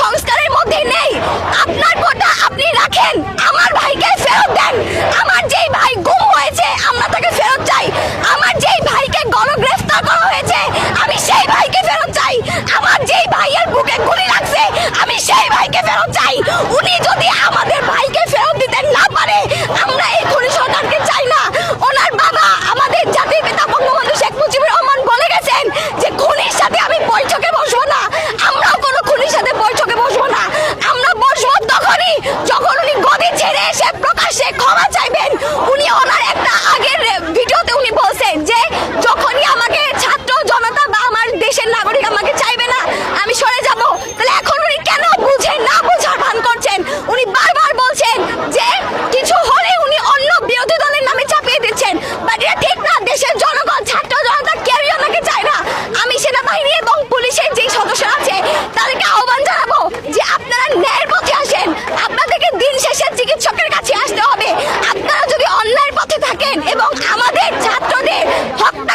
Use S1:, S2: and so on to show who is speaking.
S1: সংস্কারের মধ্যে নেই। আপনার কোটা আপনি রাখেন, আমার ভাইকে ফেরত দেন। আমার যেই ভাই গুম হয়েছে, আমরা তাকে ফেরত চাই। আমার যেই ভাইকে গণগ্রেফতার করা হয়েছে, আমি সেই ভাইকে ফেরত চাই। আমার যেই ভাইয়ের বুকে গুলি লাগছে, আমি সেই ভাইকে ফেরত চাই। উনি যদি আমাদের প্রকাশ্যে ক্ষমা চাইবেন। fuck